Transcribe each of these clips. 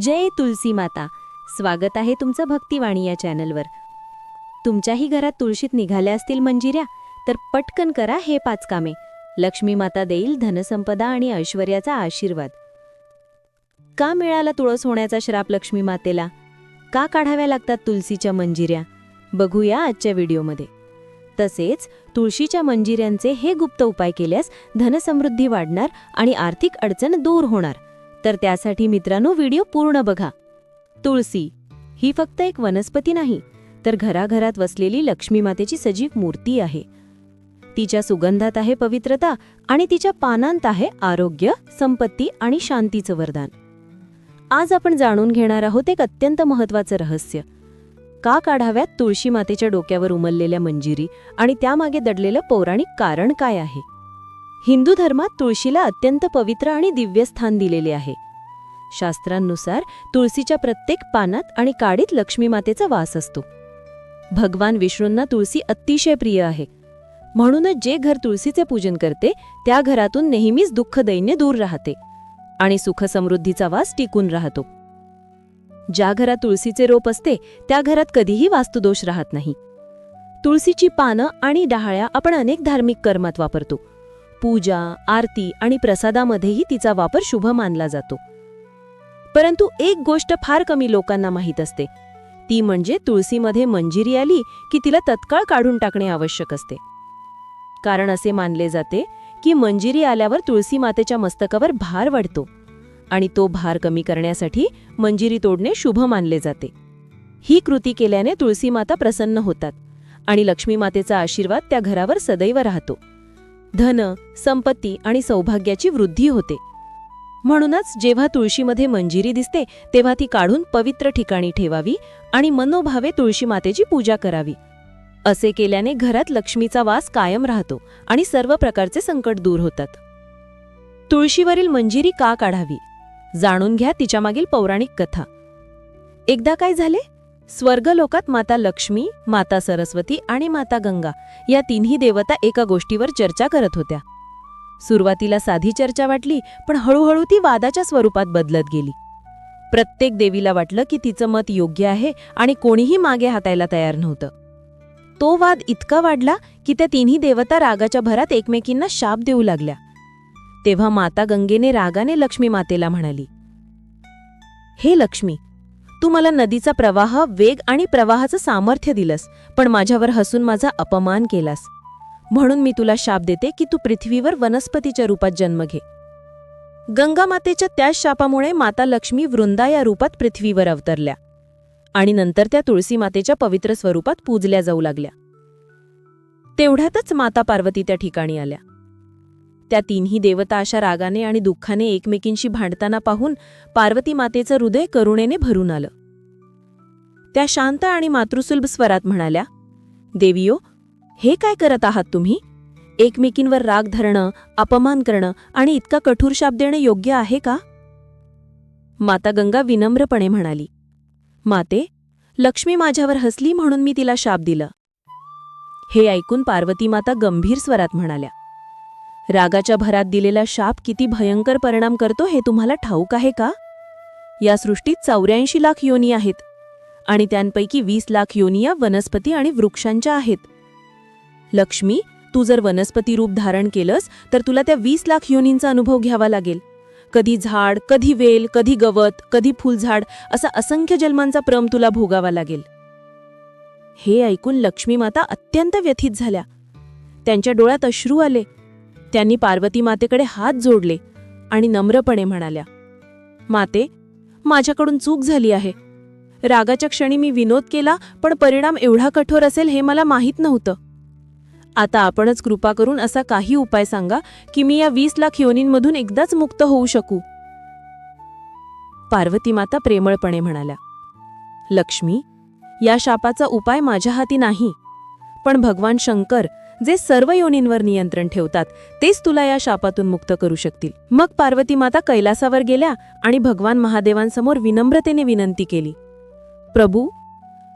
जय तुलसी माता. स्वागत आहे तुमचं भक्तिवाणी या चॅनलवर. तुमच्याही घरात तुळशीत निघाल्या असतील मंजिऱ्या तर पटकन करा हे पाच कामे. लक्ष्मी माता देईल धनसंपदा आणि ऐश्वर्याचा आशीर्वाद. का मिळाला तुळस होण्याचा श्राप लक्ष्मी मातेला? का काढाव्या लागतात तुलसीच्या मंजिऱ्या? बघूया आजच्या व्हिडिओमध्ये. तसेच तुळशीच्या मंजिऱ्यांचे हे गुप्त उपाय केल्यास धनसमृद्धी वाढणार आणि आर्थिक अडचण दूर होणार. तर त्यासाठी मित्रांनो व्हिडिओ पूर्ण बघा. तुळसी ही फक्त एक वनस्पती नाही तर घराघरात वसलेली लक्ष्मी मातेची सजीव मूर्ती आहे. तिच्या सुगंधात आहे पवित्रता आणि तिच्या पानांत आहे आरोग्य संपत्ती आणि शांतीचं वरदान. आज आपण जाणून घेणार आहोत एक अत्यंत महत्वाचं रहस्य. का काढाव्यात तुळशी मातेच्या डोक्यावर उमललेल्या मंजिरी आणि त्यामागे दडलेलं पौराणिक कारण काय आहे? हिंदू धर्मात तुळशीला अत्यंत पवित्र आणि दिव्य स्थान दिलेले आहे. शास्त्रांनुसार तुळशीच्या प्रत्येक पानात आणि काडीत लक्ष्मीमातेचा वास असतो. भगवान विष्णूंना तुळसी अतिशय प्रिय आहे. म्हणूनच जे घर तुळशीचे पूजन करते त्या घरातून नेहमीच दुःख दैन्य दूर राहते आणि सुखसमृद्धीचा वास टिकून राहतो. ज्या घरात तुळशीचे रोप असते त्या घरात कधीही वास्तुदोष राहत नाही. तुळशीची पानं आणि डहाळ्या आपण अनेक धार्मिक कर्मात वापरतो. पूजा आरती आणि प्रसादामध्येही तिचा वापर शुभ मानला जातो. परंतु एक गोष्ट फार कमी लोकांना माहीत असते. ती म्हणजे तुळसीमध्ये मंजिरी आली की तिला तत्काळ काढून टाकणे आवश्यक असते. कारण असे मानले जाते की मंजिरी आल्यावर तुळसी मातेच्या मस्तकावर भार वाढतो आणि तो भार कमी करण्यासाठी मंजिरी तोडणे शुभ मानले जाते. ही कृती केल्याने तुळसी माता प्रसन्न होतात आणि लक्ष्मी मातेचा आशीर्वाद त्या घरावर सदैव राहतो. धन संपत्ती आणि सौभाग्याची वृद्धी होते. म्हणूनच जेव्हा तुळशीमध्ये मंजिरी दिसते तेव्हा ती काढून पवित्र ठिकाणी ठेवावी आणि मनोभावे तुळशी मातेची पूजा करावी. असे केल्याने घरात लक्ष्मीचा वास कायम राहतो आणि सर्व प्रकारचे संकट दूर होतात. तुळशीवरील मंजिरी का काढावी? जाणून घ्या तिच्यामागील पौराणिक कथा. एकदा काय झाले? स्वर्गलोकात माता लक्ष्मी माता सरस्वती आणि माता गंगा या तिन्ही देवता एका गोष्टीवर चर्चा करत होत्या. सुरुवातीला साधी चर्चा वाटली पण हळूहळू ती वादाच्या स्वरूपात बदलत गेली. प्रत्येक देवीला वाटलं की तिचं मत योग्य आहे आणि कोणीही मागे हातायला तयार नव्हतं. तो वाद इतका वाढला की त्या तिन्ही देवता रागाच्या भरात एकमेकींना शाप देऊ लागल्या. तेव्हा माता गंगेने रागाने लक्ष्मी मातेला म्हणाली हे लक्ष्मी तू मला नदीचा प्रवाह वेग आणि प्रवाहाचं सामर्थ्य दिलंस पण माझ्यावर हसून माझा अपमान केलास. म्हणून मी तुला शाप देते की तू पृथ्वीवर वनस्पतीच्या रूपात जन्म घे. गंगामातेच्या त्याच शापामुळे माता लक्ष्मी वृंदा या रूपात पृथ्वीवर अवतरल्या आणि नंतर त्या तुळसी मातेच्या पवित्र स्वरूपात पूजल्या जाऊ लागल्या. तेवढ्यातच माता पार्वती त्या ठिकाणी आल्या. त्या तीनही देवता अशा रागाने आणि दुःखाने एकमेकींशी भांडताना पाहून पार्वती मातेचं हृदय करुणेने भरून आलं. त्या शांत आणि मातृसुलभ स्वरात म्हणाल्या देवियो हे काय करत आहात तुम्ही? एकमेकींवर राग धरणं अपमान करणं आणि इतका कठोर शाप देणं योग्य आहे का? माता गंगा विनम्रपणे म्हणाली माते लक्ष्मी माझ्यावर हसली म्हणून मी तिला शाप दिलं. हे ऐकून पार्वती माता गंभीर स्वरात म्हणाल्या रागाच्या भरात दिलेला शाप किती भयंकर परिणाम करतो हे तुम्हाला ठाऊक आहे का? या सृष्टीत चौऱ्याऐंशी लाख योनी आहेत आणि त्यांपैकी वीस लाख योनिया वनस्पती आणि वृक्षांच्या आहेत. लक्ष्मी तू जर वनस्पती रूप धारण केलंस तर तुला त्या वीस लाख योनींचा अनुभव घ्यावा लागेल. कधी झाड कधी वेल कधी गवत कधी फुलझाड असा असंख्य जन्मांचा प्रम तुला भोगावा लागेल. हे ऐकून लक्ष्मी माता अत्यंत व्यथित झाल्या. त्यांच्या डोळ्यात अश्रू आले. त्यांनी पार्वती मातेकडे हात जोडले आणि नम्रपणे म्हणाल्या माते माझ्याकडून चूक झाली आहे. रागाच्या क्षणी मी विनोद केला पण परिणाम एवढा कठोर असेल हे मला माहीत नव्हतं. आता आपणच कृपा करून असा काही उपाय सांगा की मी या वीस लाख योनींमधून एकदाच मुक्त होऊ शकू. पार्वती माता प्रेमळपणे म्हणाल्या लक्ष्मी या शापाचा उपाय माझ्या हाती नाही पण भगवान शंकर जे सर्व योनींवर नियंत्रण ठेवतात तेच तुला या शापातून मुक्त करू शकतील. मग पार्वती माता कैलासावर गेल्या आणि भगवान महादेवांसमोर विनम्रतेने विनंती केली. प्रभू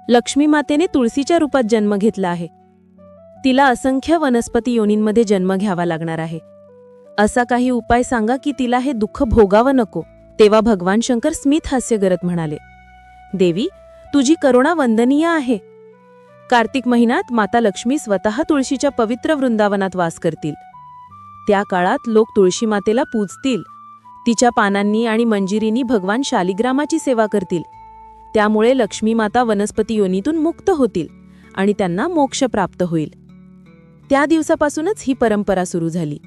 लक्ष्मी मातेने तुळशीच्या रूपात जन्म घेतला आहे. तिला असंख्य वनस्पती योनींमध्ये जन्म घ्यावा लागणार आहे. असा काही उपाय सांगा की तिला हे दुःख भोगावं नको तेव्हा भगवान शंकर स्मित हास्य करत म्हणाले. देवी तुझी करुणा वंदनीय आहे. कार्तिक महिन्यात माता लक्ष्मी स्वतः तुळशीच्या पवित्र वृंदावनात वास करतील. त्या काळात लोक तुळशी मातेला पूजतील. तिच्या पानांनी आणि मंजिरींनी भगवान शालिग्रामाची सेवा करतील. त्यामुळे लक्ष्मी माता वनस्पती योनीतून मुक्त होतील आणि त्यांना मोक्ष प्राप्त होईल. त्या दिवसापासूनच ही परंपरा सुरू झाली.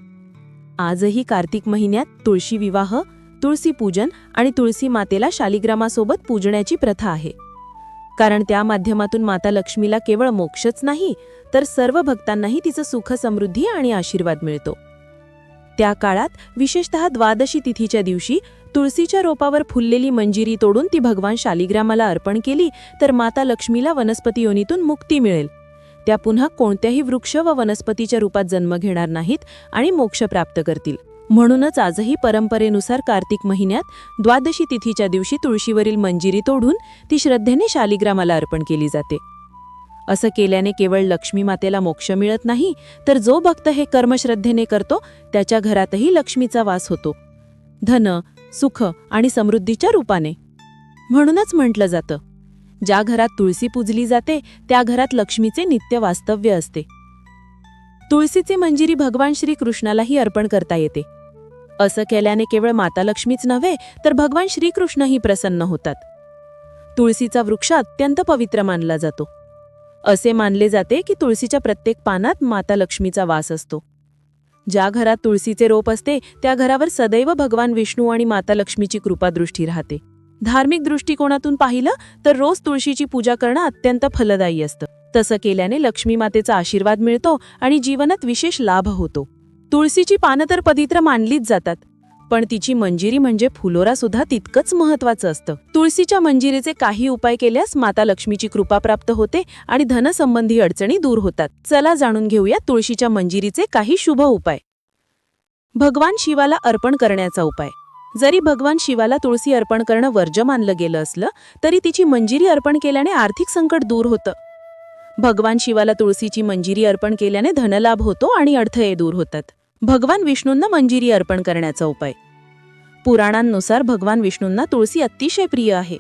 आजही कार्तिक महिन्यात तुळशी विवाह तुळशी पूजन आणि तुळशी मातेला शालिग्रामासोबत पूजण्याची प्रथा आहे. कारण त्या माध्यमातून माता लक्ष्मीला केवळ मोक्षच नाही तर सर्व भक्तांनाही तिचं सुख समृद्धी आणि आशीर्वाद मिळतो. त्या काळात विशेषतः द्वादशी तिथीच्या दिवशी तुळशीच्या रोपावर फुललेली मंजिरी तोडून ती भगवान शालिग्रामाला अर्पण केली तर माता लक्ष्मीला वनस्पती योनीतून मुक्ती मिळेल. त्या पुन्हा कोणत्याही वृक्ष व वनस्पतीच्या रूपात जन्म घेणार नाहीत आणि मोक्ष प्राप्त करतील. म्हणूनच आजही परंपरेनुसार कार्तिक महिन्यात द्वादशी तिथीच्या दिवशी तुळशीवरील मंजिरी तोडून ती श्रद्धेने शालिग्रामाला अर्पण केली जाते. असं केल्याने केवळ लक्ष्मी मातेला मोक्ष मिळत नाही तर जो भक्त हे कर्मश्रद्धेने करतो त्याच्या घरातही लक्ष्मीचा वास होतो. धन सुख आणि समृद्धीच्या रूपाने. म्हणूनच म्हटलं जातं ज्या घरात तुळशी पूजली जाते त्या घरात लक्ष्मीचे नित्य वास्तव्य असते. तुळशीची मंजिरी भगवान श्रीकृष्णालाही अर्पण करता येते. असं केल्याने केवळ माता लक्ष्मीच नव्हे तर भगवान श्रीकृष्णही प्रसन्न होतात. तुळशीचा वृक्ष अत्यंत पवित्र मानला जातो. असे मानले जाते की तुळशीच्या प्रत्येक पानात माता लक्ष्मीचा वास असतो. ज्या घरात तुळशीचे रोप असते त्या घरावर सदैव भगवान विष्णू आणि माता लक्ष्मीची कृपादृष्टी राहते. धार्मिक दृष्टिकोनातून पाहिलं तर रोज तुळशीची पूजा करणं अत्यंत फलदायी असतं. तसं केल्याने लक्ष्मी मातेचा आशीर्वाद मिळतो आणि जीवनात विशेष लाभ होतो. तुळशीची पानं तर पवित्र मानलीच जातात पण तिची मंजिरी म्हणजे फुलोरा सुद्धा तितकंच महत्वाचं असतं. तुळशीच्या मंजिरीचे काही उपाय केल्यास माता लक्ष्मीची कृपा प्राप्त होते आणि धनसंबंधी अडचणी दूर होतात. चला जाणून घेऊया तुळशीच्या मंजिरीचे काही शुभ उपाय. भगवान शिवाला अर्पण करण्याचा उपाय. जरी भगवान शिवाला तुळशी अर्पण करणं वर्ज मानलं गेलं असलं तरी तिची मंजिरी अर्पण केल्याने आर्थिक संकट दूर होतं. भगवान शिवाला तुळशीची मंजिरी अर्पण केल्याने धनलाभ होतो आणि अडथळे दूर होतात. भगवान विष्णूंना मंजिरी अर्पण करण्याचा उपाय. पुराणांनुसार भगवान विष्णूंना तुळशी अतिशय प्रिय आहे.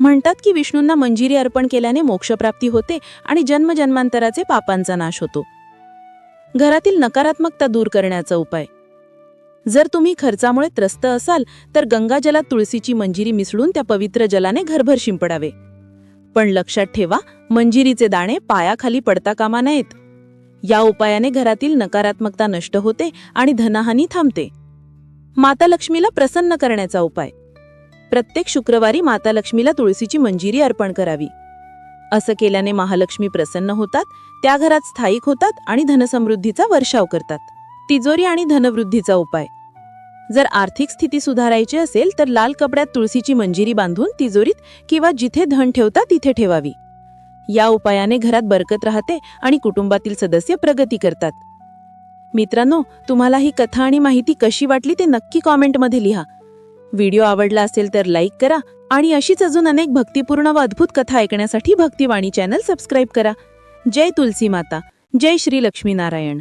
म्हणतात की विष्णूंना मंजिरी अर्पण केल्याने मोक्षप्राप्ती होते आणि जन्मजन्मांतराचे पापांचा नाश होतो. घरातील नकारात्मकता दूर करण्याचा उपाय. जर तुम्ही खर्चामुळे त्रस्त असाल तर गंगाजलात तुळशीची मंजिरी मिसळून त्या पवित्र जलाने घरभर शिंपडावे. पण लक्षात ठेवा मंजिरीचे दाणे पायाखाली पडता कामा नयेत. या उपायाने घरातील नकारात्मकता नष्ट होते आणि धनहानी थांबते. माता लक्ष्मीला प्रसन्न करण्याचा उपाय. प्रत्येक शुक्रवारी माता लक्ष्मीला तुळशीची मंजिरी अर्पण करावी. असं केल्याने महालक्ष्मी प्रसन्न होतात त्या घरात स्थायिक होतात आणि धनसमृद्धीचा वर्षाव करतात. तिजोरी आणि धनवृद्धीचा उपाय. जर आर्थिक स्थिती सुधारायची असेल तर लाल कपड्यात तुळशीची मंजिरी बांधून तिजोरीत किंवा जिथे धन ठेवता तिथे ठेवावी. या उपायाने घरात बरकत राहते आणि कुटुंबातील सदस्य प्रगती करतात. मित्रांनो तुम्हाला ही कथा आणि माहिती कशी वाटली ते नक्की कॉमेंटमध्ये लिहा. व्हिडिओ आवडला असेल तर लाईक करा आणि अशीच अजून अनेक भक्तिपूर्ण व अद्भुत कथा ऐकण्यासाठी भक्तिवाणी चॅनल सबस्क्राईब करा. जय तुलसी माता. जय श्री लक्ष्मीनारायण.